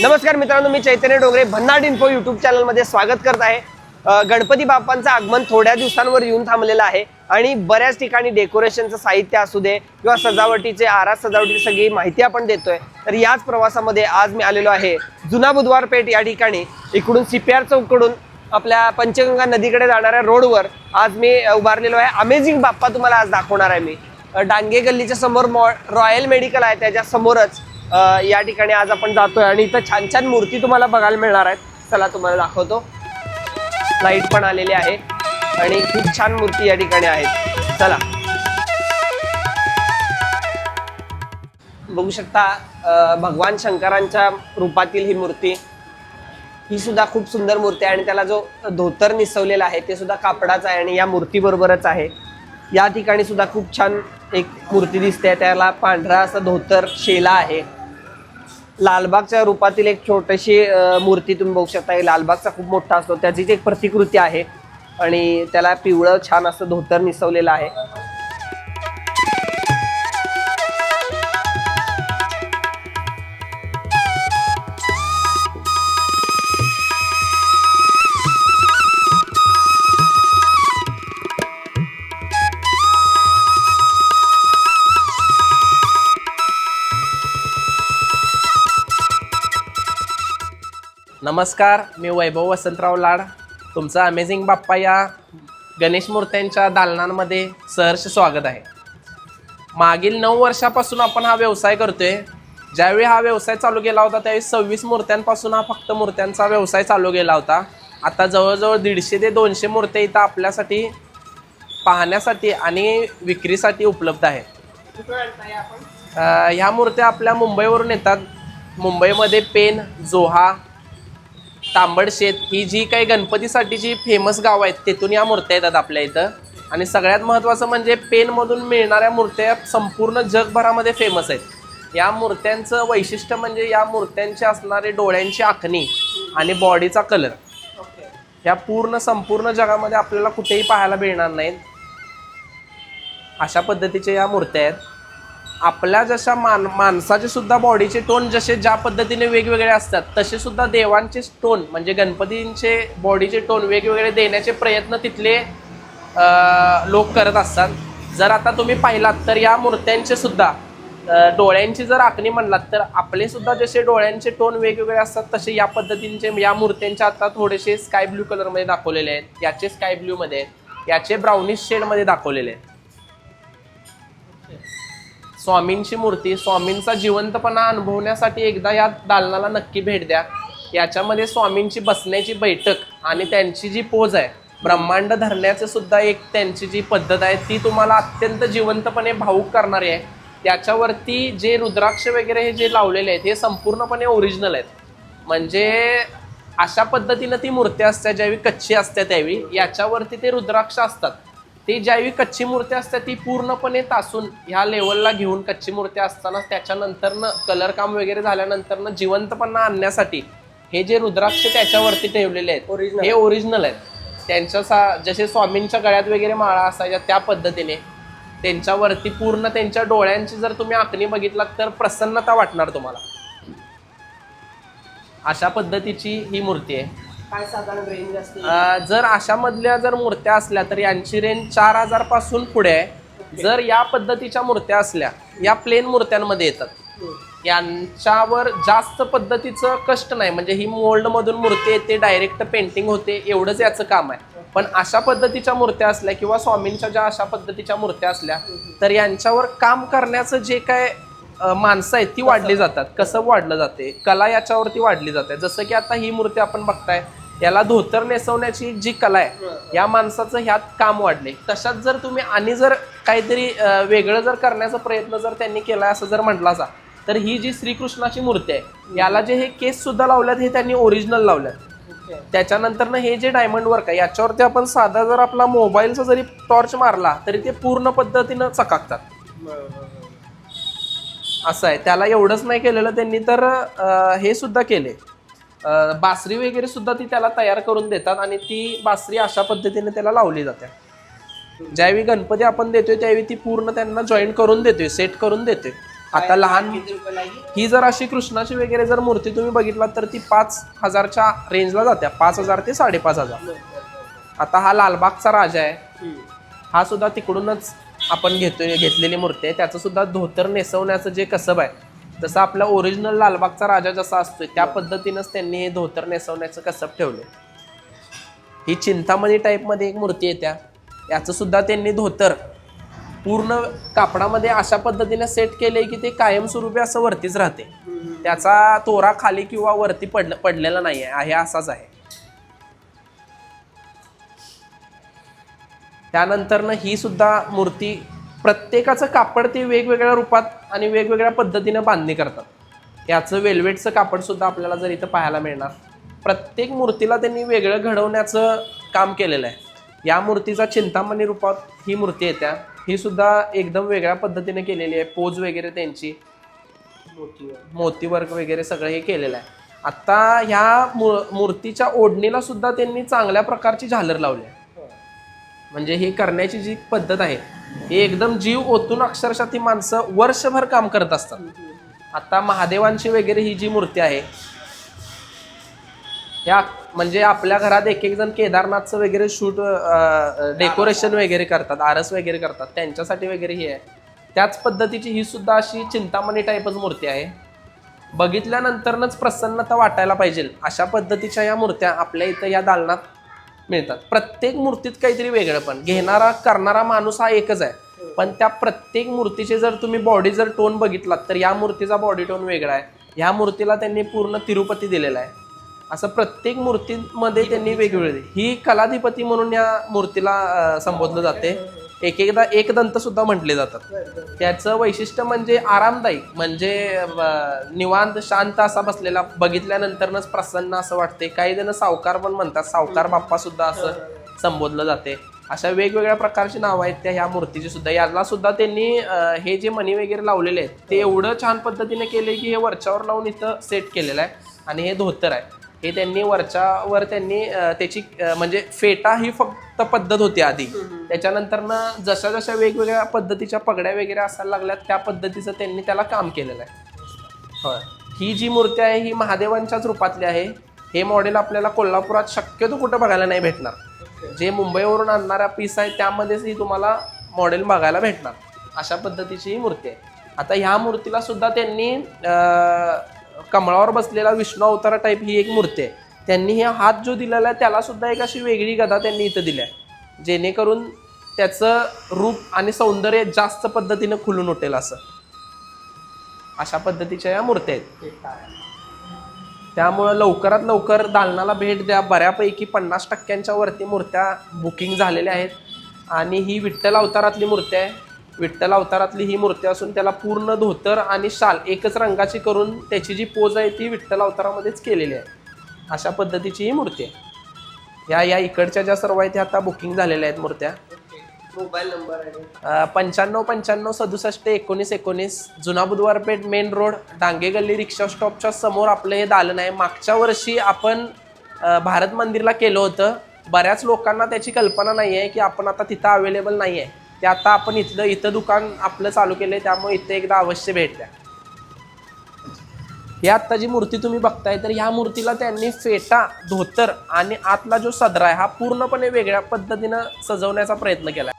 नमस्कार मित्रांनो मी चैतन्य डोंगरे भन्नाड इन्फो युट्यूब चॅनलमध्ये स्वागत करत आहे. गणपती बाप्पांचं आगमन थोड्या दिवसांवर येऊन थांबलेलं आहे आणि बऱ्याच ठिकाणी डेकोरेशनचं साहित्य असू दे किंवा सजावटीचे आरास सजावटीची सगळी माहिती आपण देतोय. तर याच प्रवासामध्ये आज मी आलेलो आहे. जुना बुधवार पेठ या ठिकाणी. इकडून सीपीआर चौकडून आपल्या पंचगंगा नदीकडे जाणाऱ्या रोडवर आज मी उभारलेलो आहे. अमेझिंग बाप्पा तुम्हाला आज दाखवणार आहे मी. डांगे गल्लीच्या समोर मॉ रॉयल मेडिकल आहे. त्याच्या समोरच या ठिकाणी आज आपण जातोय आणि इथं छान छान मूर्ती तुम्हाला बघायला मिळणार आहेत. चला तुम्हाला दाखवतो. लाइट पण आलेली आहे आणि खूप छान मूर्ती या ठिकाणी आहेत. चला. बघू शकता भगवान शंकरांच्या रूपातील ही मूर्ती. ही सुद्धा खूप सुंदर मूर्ती आहे आणि त्याला जो धोतर निसवलेला आहे ते सुद्धा कापडाचा आहे आणि या मूर्ती बरोबरच आहे. या ठिकाणी सुद्धा खूप छान एक मूर्ती दिसते. त्याला पांढरा असा धोतर शेला आहे. लालबागच्या रूपातील एक छोटीशी मूर्ती तुम्ही बघू शकता. हे लालबागचा खूप मोठा असतो. त्याची एक प्रतिकृती आहे. आणि त्याला पिवळं छान असं धोतर निसवलेलं आहे. नमस्कार मी वैभव वसंतराव लाड. तुमचं अमेझिंग बाप्पा या गणेश मूर्त्यांच्या दालनांमध्ये सहर्ष स्वागत आहे. मागील नऊ वर्षापासून आपण हा व्यवसाय करतोय. ज्यावेळी हा व्यवसाय चालू केला होता त्यावेळी सव्वीस मूर्त्यांपासून हा फक्त मूर्त्यांचा व्यवसाय चालू केला होता. आता जवळजवळ दीडशे ते दोनशे मूर्त्या इथं आपल्यासाठी पाहण्यासाठी आणि विक्रीसाठी उपलब्ध आहेत. ह्या मूर्त्या आपल्या मुंबईवरून येतात. मुंबईमध्ये पेन जोहा तांबडशेत ही जी काही गणपतीसाठी जी फेमस गाव आहेत तिथून या मूर्त्या येतात आपल्या इथं. आणि सगळ्यात महत्त्वाचं म्हणजे पेनमधून मिळणाऱ्या मूर्त्या संपूर्ण जगभरामध्ये फेमस आहेत. या मूर्त्यांचं वैशिष्ट्य म्हणजे या मूर्त्यांचे असणारे डोळ्यांची आखणी आणि बॉडीचा कलर ह्या पूर्ण संपूर्ण जगामध्ये आपल्याला कुठेही पाहायला मिळणार नाहीत. अशा पद्धतीच्या या मूर्त्या आहेत. आपल्या जशा मान माणसाचे सुद्धा बॉडीचे टोन जसे ज्या पद्धतीने वेगवेगळे असतात तसे सुद्धा देवांचे टोन म्हणजे गणपतींचे बॉडीचे टोन वेगवेगळे देण्याचे प्रयत्न तिथले लोक करत असतात. जर आता तुम्ही पाहिलात तर या मूर्त्यांचे सुद्धा डोळ्यांची जर आखणी म्हणलात तर आपले सुद्धा जसे डोळ्यांचे टोन वेगवेगळे असतात तसे या पद्धतींचे या मूर्त्यांचे आता थोडेसे स्काय ब्ल्यू कलरमध्ये दाखवलेले आहेत. याचे स्काय ब्ल्यूमध्ये आहेत. याचे ब्राउनिश शेडमध्ये दाखवलेले आहेत. स्वामींची मूर्ती स्वामींचा जिवंतपणा अनुभवण्यासाठी एकदा या दालनाला नक्की भेट द्या. याच्यामध्ये स्वामींची बसण्याची बैठक आणि त्यांची जी पोज आहे ब्रह्मांड धरण्याचे सुद्धा एक त्यांची जी पद्धत आहे ती तुम्हाला अत्यंत जिवंतपणे भावूक करणारी आहे. त्याच्यावरती जे रुद्राक्ष वगैरे हे जे लावलेले आहेत हे संपूर्णपणे ओरिजिनल आहेत. म्हणजे अशा पद्धतीनं ती मूर्ती असते ज्यावेळी कच्ची असते त्यावेळी याच्यावरती ते रुद्राक्ष असतात. ती ज्यावेळी कच्ची मूर्ती असते ती पूर्णपणे तासून ह्या लेवलला घेऊन कच्ची मूर्ती असताना त्याच्यानंतरनं कलर काम वगैरे झाल्यानंतरनं जिवंतपणा आणण्यासाठी हे जे रुद्राक्ष त्याच्यावरती ठेवलेले आहेत. हे ओरिजिनल आहेत. त्यांच्या सा जसे स्वामींच्या गळ्यात वगैरे माळा असायच्या त्या पद्धतीने त्यांच्यावरती पूर्ण त्यांच्या डोळ्यांची जर तुम्ही आखणी बघितलात तर प्रसन्नता वाटणार तुम्हाला. अशा पद्धतीची ही मूर्ती आहे. काय साधारण रेंज असते? अ, जर अशा मधल्या जर मूर्त्या असल्या तर यांची रेंज चार हजारपासून पुढे आहे. जर या पद्धतीच्या मूर्त्या असल्या या प्लेन मूर्त्यांमध्ये येतात. यांच्यावर जास्त पद्धतीचं कष्ट नाही. म्हणजे ही मोल्ड मधून मूर्ती येते डायरेक्ट पेंटिंग होते एवढंच याचं काम आहे. पण अशा पद्धतीच्या मूर्त्या असल्या किंवा स्वामींच्या ज्या अशा पद्धतीच्या मूर्त्या असल्या तर यांच्यावर काम करण्याचं जे काय माणसं आहेत ती वाढली जातात. कसं वाढलं जाते? कला याच्यावरती वाढली जाते. जसं की आता ही मूर्ती आपण बघताय याला धोतर नेसवण्याची जी कला आहे या माणसाचं ह्यात काम वाढले. तशात जर तुम्ही आणि जर काहीतरी वेगळं जर करण्याचा प्रयत्न जर त्यांनी केला असं जर म्हटला जा तर ही जी श्रीकृष्णाची मूर्ती आहे याला जे हे केस सुद्धा लावल्यात हे त्यांनी ओरिजिनल लावल्यात. त्याच्यानंतर हे जे डायमंड वर्क आहे याच्यावरती आपण साधा जर आपला मोबाईलचा जरी टॉर्च मारला तरी ते पूर्ण पद्धतीनं चकाकतात. असं आहे. त्याला एवढंच नाही केलेलं त्यांनी तर हे सुद्धा केले. बासरी वगैरे सुद्धा ती त्याला तयार करून देतात आणि ती बासरी अशा पद्धतीने त्याला लावली जाते. ज्यावेळी गणपती आपण देतोय त्यावेळी ती पूर्ण त्यांना जॉईन करून देतोय सेट करून देतोय. आता लहान? ही जर अशी कृष्णाची वगैरे जर मूर्ती तुम्ही बघितला तर ती पाच हजारच्या रेंजला जाते पाच हजार ते साडेपाच हजार. आता हा लालबागचा राजा आहे. हा सुद्धा तिकडूनच आपण घेतोय घेतलेली मूर्ती आहे त्याचं सुद्धा धोतर नेसवण्याचं जे कसब आहे जसं आपला ओरिजिनल लालबागचा राजा जसा असतोय त्या पद्धतीनंच त्यांनी हे धोतर नेसवण्याचं कसब ठेवले ही चिंतामणी टाईपमध्ये एक मूर्ती येत्या याचं सुद्धा त्यांनी धोतर पूर्ण कापडामध्ये अशा पद्धतीने सेट केले की ते कायमस्वरूपी असं वरतीच राहते. त्याचा तोरा खाली किंवा वरती पड पडलेला नाही आहे आहे असाच आहे. त्यानंतरनं ही सुद्धा मूर्ती प्रत्येकाचं कापड ते वेगवेगळ्या रूपात आणि वेगवेगळ्या पद्धतीनं बांधणी करतात. याचं वेल्वेटचं कापड सुद्धा आपल्याला जर इथं पाहायला मिळणार प्रत्येक मूर्तीला त्यांनी वेगळं घडवण्याचं काम केलेलं आहे. या मूर्तीचा चिंतामणी रूपात ही मूर्ती येत्या. ही सुद्धा एकदम वेगळ्या पद्धतीने केलेली आहे. पोज वगैरे त्यांची मोती वर्क वगैरे सगळं हे केलेलं आहे. आता ह्या मू- मूर्तीच्या ओढणीला सुद्धा त्यांनी चांगल्या प्रकारची झालर लावली आहे. म्हणजे ही करण्याची जी पद्धत आहे ही एकदम जीव ओतून अक्षरशः ती माणसं वर्षभर काम करत असतात. आता महादेवांची वगैरे ही जी मूर्ती आहे या म्हणजे आपल्या घरात एक एक जण केदारनाथचं वगैरे शूट डेकोरेशन वगैरे करतात आरस वगैरे करतात त्यांच्यासाठी वगैरे ही आहे. त्याच पद्धतीची ही सुद्धा अशी चिंतामणी टाईपच मूर्ती आहे. बघितल्यानंतरच प्रसन्नता वाटायला पाहिजे. अशा पद्धतीच्या या मूर्त्या आपल्या इथं या दालनात मिळतात. प्रत्येक मूर्तीत काहीतरी वेगळं पण. घेणारा करणारा माणूस हा एकच आहे. पण त्या प्रत्येक मूर्तीचे जर तुम्ही बॉडी जर टोन बघितलात तर या मूर्तीचा बॉडी टोन वेगळा आहे. ह्या मूर्तीला त्यांनी पूर्ण तिरुपती दिलेला आहे. असं प्रत्येक मूर्तीमध्ये त्यांनी वेगवेगळे. ही कलाधिपती म्हणून या मूर्तीला संबोधलं जाते. एक एकदा एक दंत सुद्धा म्हटले जातात. त्याचं वैशिष्ट्य म्हणजे आरामदायी म्हणजे निवांत शांत असा बसलेला बघितल्यानंतरच प्रसन्न असं वाटते. काही जण सावकार पण म्हणतात सावकार बाप्पा सुद्धा असं संबोधलं जाते. अशा वेगवेगळ्या प्रकारची नावं आहेत त्या ह्या मूर्तीची सुद्धा. याला सुद्धा त्यांनी हे जे मणी वगैरे लावलेले आहेत ते एवढं छान पद्धतीने केले की हे वरच्यावर लावून इथं सेट केलेलं आहे. आणि हे धोतर आहे. हे त्यांनी वरच्यावर त्यांनी त्याची म्हणजे फेटा ही फक्त पद्धत होती आधी. त्याच्यानंतर ना जशा जशा वेगवेगळ्या पद्धतीच्या पगड्या वगैरे असायला लागल्यात त्या पद्धतीचं त्यांनी त्याला काम केलेलं आहे. होय. ही जी मूर्ती आहे ही महादेवांच्याच रूपातली आहे. हे मॉडेल आपल्याला कोल्हापुरात शक्यतो कुठं बघायला नाही भेटणार. जे मुंबईवरून आणणारा पीस आहे त्यामध्येच ही तुम्हाला मॉडेल बघायला भेटणार. अशा पद्धतीची ही मूर्ती आहे. आता ह्या मूर्तीला सुद्धा त्यांनी कमळावर बसलेला विष्णू अवतारा टाईप ही एक मूर्ती आहे. त्यांनी हे हात जो दिलेला आहे त्याला सुद्धा एक अशी वेगळी गदा त्यांनी इथं दिल्या आहे. जेणेकरून त्याचं रूप आणि सौंदर्य जास्त पद्धतीनं खुलून उठेल असं. अशा पद्धतीच्या या मूर्त्या आहेत. काय? त्यामुळं लवकरात लवकर दालनाला भेट द्या. बऱ्यापैकी पन्नास टक्क्यांच्या वरती मूर्त्या बुकिंग झालेल्या आहेत. आणि ही विठ्ठल अवतारातली मूर्ती आहे. विठ्ठल अवतारातली ही मूर्ती असून त्याला पूर्ण धोतर आणि शाल एकच रंगाची करून त्याची जी पोज आहे ती विठ्ठल अवतारामध्येच केलेली आहे. अशा पद्धतीची ही मूर्ती आहे. या या इकडच्या ज्या सर्व आहेत ह्या आता बुकिंग झालेल्या आहेत मूर्त्या. मोबाईल नंबर पंच्याण्णव पंच्याण्णव सदुसष्ट एकोणीस एकोणीस जुना बुधवारपेठ मेन रोड डांगे गल्ली रिक्षा स्टॉपच्या समोर आपलं हे दालन आहे. मागच्या वर्षी आपण भारत मंदिरला केलं होतं. बऱ्याच लोकांना त्याची कल्पना नाही आहे की आपण आता तिथं अवेलेबल नाही आहे ते आता आपण इथलं इथं दुकान आपलं चालू केलं आहे त्यामुळे इथं एकदा अवश्य भेट द्या. ही आत्ता जी मूर्ती तुम्ही बघताय तर ह्या मूर्तीला त्यांनी फेटा धोतर आणि आतला जो सदरा आहे हा पूर्णपणे वेगळ्या पद्धतीनं सजवण्याचा प्रयत्न केला